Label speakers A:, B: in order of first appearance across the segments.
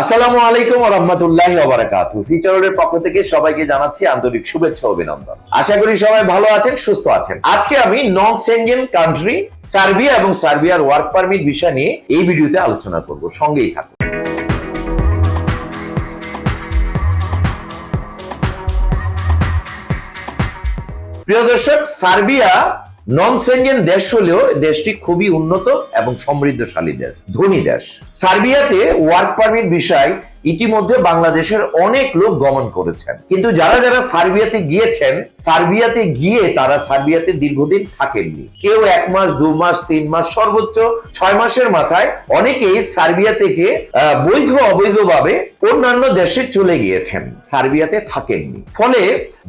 A: আসসালামু আলাইকুম রহমতুল্লাহ ওবারাকাতু ফিচারের পক্ষ থেকে সবাইকে জানাচ্ছি আন্তরিক শুভেচ্ছা অভিনন্দন। আশা করি সবাই ভালো আছেন, সুস্থ আছেন। আজকে আমি নন সেনজেন কান্ট্রি সার্বিয়া এবং সার্বিয়ার ওয়ার্ক পারমিট বিষয় নিয়ে এই ভিডিওতে আলোচনা করব। সঙ্গেই থাকুন। প্রিয় দর্শক সার্বিয়া নন সেঞ্জেন দেশ হলেও দেশটি খুবই উন্নত এবং সমৃদ্ধশালী দেশ, ধনী দেশ। সার্বিয়াতে ওয়ার্ক পারমিট বিষয় ইতিমধ্যে বাংলাদেশের অনেক লোক গমন করেছেন। কিন্তু যারা যারা সার্বিয়াতে গিয়েছেন, সার্বিয়াতে গিয়ে তারা সার্বিয়াতে দীর্ঘদিন থাকেননি। কেউ এক মাস, দু মাস, তিন মাস, সর্বোচ্চ ছয় মাসের মাথায় অনেকেই সার্বিয়া থেকে বৈধ অবৈধভাবে অন্যান্য দেশে চলে গিয়েছেন। সার্বিয়াতে থাকেননি। ফলে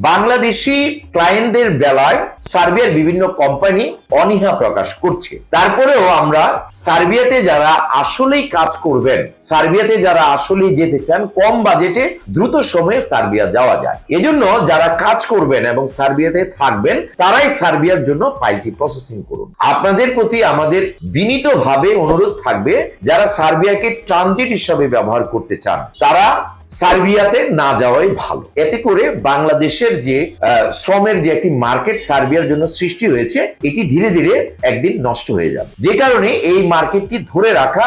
A: বাংলাদেশি ক্লায়েন্টদের বেলায় সার্বিয়ার বিভিন্ন কোম্পানি অনীহা প্রকাশ করছে। তারপরেও আমরা সার্বিয়াতে যারা আসলেই কাজ করবেন, সার্বিয়াতে যারা আসলেই যেতে চান, কম বাজেটে দ্রুত সময়ে সার্বিয়া যাওয়া যায়। এজন্য যারা কাজ করবেন এবং সার্বিয়াতে থাকবেন, তারাই সার্বিয়ার জন্য ফাইলটি প্রসেসিং করুন। আপনাদের প্রতি আমাদের বিনীতভাবে অনুরোধ থাকবে, যারা সার্বিয়াকে ট্রানজিট হিসাবে ব্যবহার করতে চান, তারা সার্বিয়াতে না যাওয়াই ভালো। এতে করে বাংলাদেশের যে শ্রমের যে একটি মার্কেট সার্বিয়ার জন্য সৃষ্টি হয়েছে, এটি ধীরে ধীরে একদিন নষ্ট হয়ে যাবে। যে কারণে এই মার্কেটটি ধরে রাখা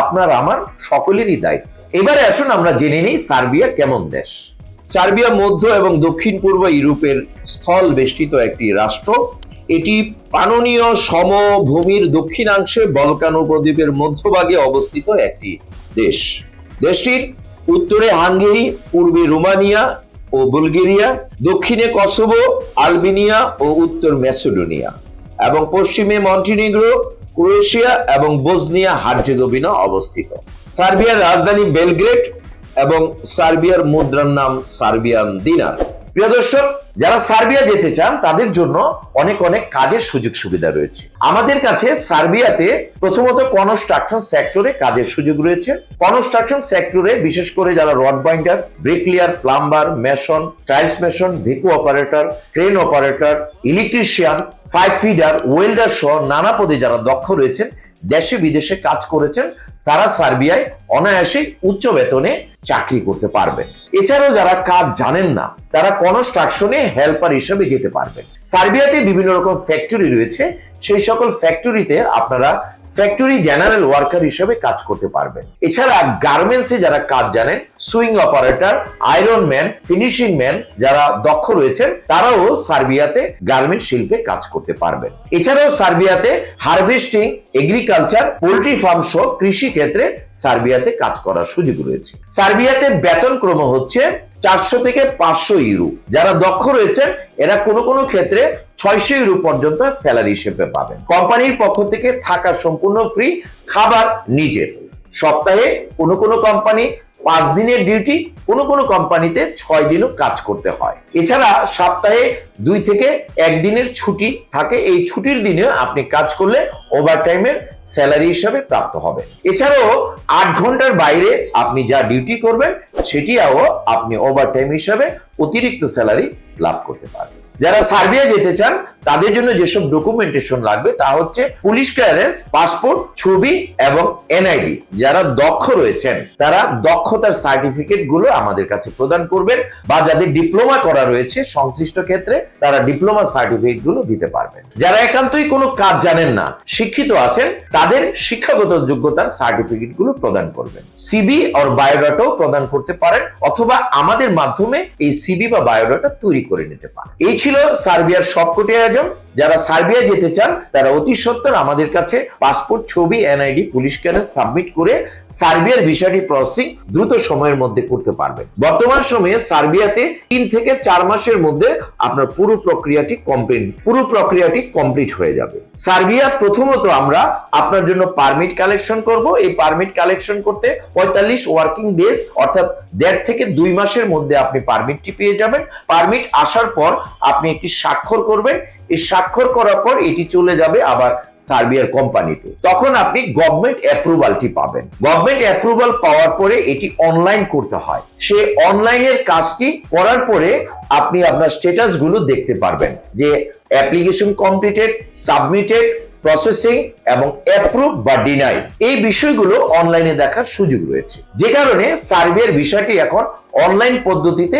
A: আপনার, আমার সকলেরই দায়িত্ব। এবারে আসুন আমরা জেনে নিই সার্বিয়া কেমন দেশ। সার্বিয়া মধ্য এবং দক্ষিণ পূর্ব ইউরোপের স্থল বেষ্টিত একটি রাষ্ট্র। এটি পাননীয় সমভূমির দক্ষিণাংশে বলকান উপদ্বীপের মধ্যভাগে অবস্থিত একটি দেশ। দেশটির উত্তরে হাঙ্গেরি, পূর্বে রোমানিয়া ও বুলগেরিয়া, দক্ষিণে কসোভো, আলবেনিয়া ও উত্তর ম্যাসেডোনিয়া এবং পশ্চিমে মন্টিনিগ্রো ক্রোয়েশিয়া এবং বোসনিয়া হার্জেগোভিনা অবস্থিত। সার্বিয়ার রাজধানী বেলগ্রেড এবং সার্বিয়ার মুদ্রার নাম সার্বিয়ান দিনার। প্রিয় দর্শক, যারা সার্বিয়া যেতে চান, তাদের জন্য অনেক অনেক কাজের সুযোগ সুবিধা রয়েছে। আমাদের কাছে সার্বিয়াতে প্রথমত কনস্ট্রাকশন সেক্টরে কাজের সুযোগ রয়েছে। কনস্ট্রাকশন সেক্টরে বিশেষ করে যারা rod binder, bricklayer, plumber, mason, tiles mason, Bhiku operator train operator, electrician five feeder, welder সহ নানা পদে যারা দক্ষ রয়েছেন, দেশে বিদেশে কাজ করেছেন তারা সার্বিয়ায় অনায়াসেই উচ্চ বেতনে চাকরি করতে পারবেন এছাড়াও যারা কাজ জানেন না, তারা কনস্ট্রাকশনে হেল্পার হিসেবে যেতে পারবেন সার্বিয়াতে বিভিন্ন রকম ফ্যাক্টরি রয়েছে। সেই সকল ফ্যাক্টরিতে আপনারা ফ্যাক্টরি জেনারেল ওয়ার্কার হিসেবে কাজ করতে পারবেন। এছাড়া গার্মেন্টসে যারা কাজ জানেন sewing operator iron man finishing man যারা দক্ষ রয়েছেন, তারাও সার্বিয়াতে গার্মেন্ট শিল্পে কাজ করতে পারবেন। এছাড়াও সার্বিয়াতে হারভেস্টিং এগ্রিকালচার পোল্ট্রি ফার্ম সহ কৃষি ক্ষেত্রে সার্বিয়াতে কাজ করার সুযোগ রয়েছে। সার্বিয়াতে বেতন ক্রম হচ্ছে চারশো থেকে পাঁচশো ইউরো। যারা দক্ষ রয়েছেন, এরা কোনো কোনো ক্ষেত্রে ছয়শো ইউরো পর্যন্ত স্যালারি হিসেবে পাবেন। কোম্পানির পক্ষ থেকে থাকা সম্পূর্ণ ফ্রি খাবার নিজের। সপ্তাহে কোনো কোনো কোম্পানি পাঁচ দিনের ডিউটি, কোনো কোনো কোম্পানিতে ছয় দিনও কাজ করতে হয়। এছাড়া সপ্তাহে দুই থেকে একদিনের ছুটি থাকে। এই ছুটির দিনে আপনি কাজ করলে ওভার টাইমের স্যালারি হিসাবে প্রাপ্ত হবে। এছাড়াও আট ঘণ্টার বাইরে আপনি যা ডিউটি করবেন সেটিও আপনি ওভার টাইম হিসাবে অতিরিক্ত স্যালারি লাভ করতে পারবেন। যারা সার্বিয়া যেতে চান তাদের জন্য যেসব ডকুমেন্টেশন লাগবে তা হচ্ছে পুলিশ ক্লিয়ারেন্স পাসপোর্ট ছবি এবং এনআইডি যারা দক্ষ রয়েছেন, তারা দক্ষতার সার্টিফিকেটগুলো আমাদের কাছে প্রদান করবেন বা যাদের ডিপ্লোমা করা রয়েছে, সংশ্লিষ্ট ক্ষেত্রে তারা ডিপ্লোমা সার্টিফিকেটগুলো দিতে পারবেন। যারা একান্তই কোনো কাজ জানেন না, শিক্ষিত আছেন, তাদের শিক্ষাগত যোগ্যতার সার্টিফিকেটগুলো প্রদান করবেন। সিবি আর বায়োডাটাও প্রদান করতে পারেন, অথবা আমাদের মাধ্যমে এই সিবি বা বায়োডাটা তৈরি করে নিতে পারেন। এই ছিল সার্বিয়ার সবকটি আয়োজন যারা সার্বিয়া যেতে চান, তারা অতি সত্তর আমাদের কাছে পাসপোর্ট, ছবি, এনআইডি, পুলিশ ক্লিয়ারেন্স সাবমিট করে সার্বিয়ার ভিসাটি প্রসেসিং দ্রুত সময়ের মধ্যে করতে পারবেন। বর্তমান সময়ে সার্বিয়াতে তিন থেকে চার মাসের মধ্যে আপনার পুরো প্রক্রিয়াটি কমপ্লিট, পুরো প্রক্রিয়াটি কমপ্লিট হয়ে যাবে। সার্বিয়া প্রথমত আমরা আপনার জন্য পারমিট কালেকশন করব। এই পারমিট কালেকশন করতে পঁয়তাল্লিশ ওয়ার্কিং ডেজ, অর্থাৎ দেড় থেকে দুই মাসের মধ্যে আপনি পারমিটটি পেয়ে যাবেন। পারমিট আসার পর আপনি একটি স্বাক্ষর করবেন। এই স্বাক্ষর করার পর এটি চলে যাবে আবার সার্বিয়ার কোম্পানিতে। তখন আপনি গভর্নমেন্ট অ্যাপ্রুভালটি পাবেন। গভর্নমেন্ট অ্যাপ্রুভাল পাওয়ার পরে এটি অনলাইন করতে হয়। সে অনলাইনের কাজটি করার পরে আপনি আপনার স্ট্যাটাসগুলো দেখতে পারবেন যে অ্যাপ্লিকেশন কমপ্লিটেড সাবমিটেড প্রসেসিং এবং অ্যাপ্রুভ বা ডিনাই এই বিষয়গুলো অনলাইনে দেখার সুযোগ রয়েছে। যে কারণে সার্বিয়ার বিষয়টি এখন অনলাইন পদ্ধতিতে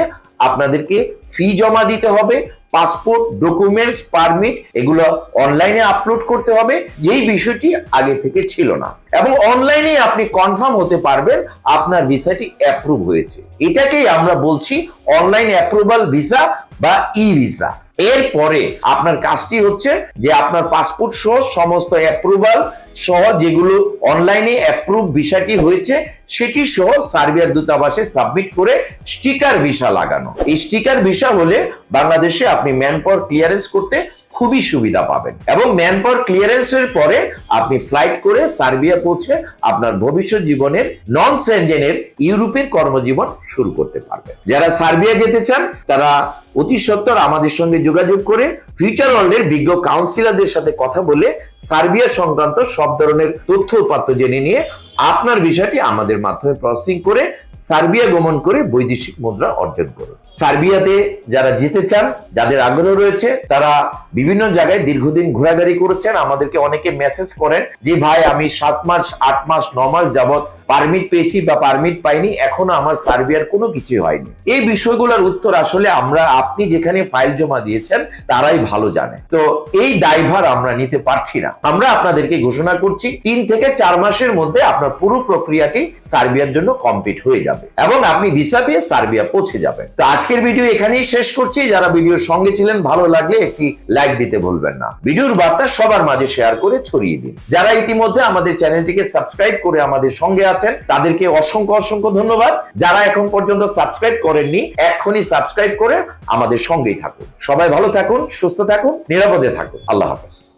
A: আপনাদেরকে ফি জমা দিতে হবে পাসপোর্ট ডকুমেন্টস পারমিট এগুলো অনলাইনে আপলোড করতে হবে। যেই বিষয়টি আগে থেকে ছিল না। এবং অনলাইনে আপনি কনফার্ম হতে পারবেন আপনার ভিসাটি অ্যাপ্রুভ হয়েছে। এটাকেই আমরা বলছি অনলাইন অ্যাপ্রুভাল ভিসা বা ই ভিসা এরপরে আপনার কাজটি হচ্ছে যে আপনার পাসপোর্ট সহ সমস্ত অ্যাপ্রুভাল সহ যেগুলো অনলাইনে অ্যাপ্রুভ ভিসাটি হয়েছে, সেটি সহ সার্বিয়ার দূতাবাসে সাবমিট করে স্টিকার ভিসা লাগানো। এই স্টিকার ভিসা হলে বাংলাদেশে আপনি ম্যানপাওয়ার ক্লিয়ারেন্স করতে খুবই সুবিধা পাবেন। এবং ম্যান পাওয়ার ক্লিয়ারেন্সের পরে আপনি ফ্লাইট করে সার্বিয়া পৌঁছে আপনার ভবিষ্যৎ জীবনের নন সেনজেনের ইউরোপের কর্মজীবন শুরু করতে পারবেন। যারা সার্বিয়া যেতে চান, তারা অতি সত্বর আমাদের সঙ্গে যোগাযোগ করে ফিউচার ওয়ার্ল্ডের বিজ্ঞ কাউন্সিলরদের সাথে কথা বলে সার্বিয়া সংক্রান্ত সব ধরনের তথ্য উপাত্ত জেনে নিয়ে আপনার বিষয়টি আমাদের মাধ্যমে প্রসেসিং করে সার্বিয়া গমন করে বৈদেশিক মুদ্রা অর্জন করুন। সার্বিয়াতে যারা যেতে চান, যাদের আগ্রহ রয়েছে, তারা বিভিন্ন জায়গায় দীর্ঘদিন ঘোরাঘুরি করেছেন। আমাদেরকে অনেকে মেসেজ করেন যে, ভাই, আমি সাত মাস, আট মাস, ন মাস যাবত পারমিট পেয়েছি বা পারমিট পাইনি, এখনও আমার সার্বিয়ার কোনো কিছু হয়নি। এই বিষয়গুলোর উত্তর আসলে আমরা, আপনি যেখানে ফাইল জমা দিয়েছেন, তারাই ভালো জানে। তো এই দায়ভার আমরা নিতে পারছি না। আমরা আপনাদেরকে ঘোষণা করছি, তিন থেকে চার মাসের মধ্যে আপনার পুরো প্রক্রিয়াটি সার্বিয়ার জন্য কমপ্লিট হয়ে যাবে। এবং আপনি ভিসা পেয়ে সার্বিয়া পৌঁছে যাবেন। তো আজকের ভিডিও এখানেই শেষ করছি। যারা ভিডিওর সঙ্গে ছিলেন, ভালো লাগলে একটি লাইক দিতে ভুলবেন না। ভিডিওর বার্তা সবার মাঝে শেয়ার করে ছড়িয়ে দিন। যারা ইতিমধ্যে আমাদের চ্যানেলটিকে সাবস্ক্রাইব করে আমাদের সঙ্গে আছেন, তাদেরকে অসংখ্য অসংখ্য ধন্যবাদ। যারা এখন পর্যন্ত সাবস্ক্রাইব করেননি, এক্ষুনি সাবস্ক্রাইব করে আমাদের সঙ্গেই থাকুন। সবাই ভালো থাকুন, সুস্থ থাকুন, নিরাপদে থাকুন। আল্লাহ হাফেজ।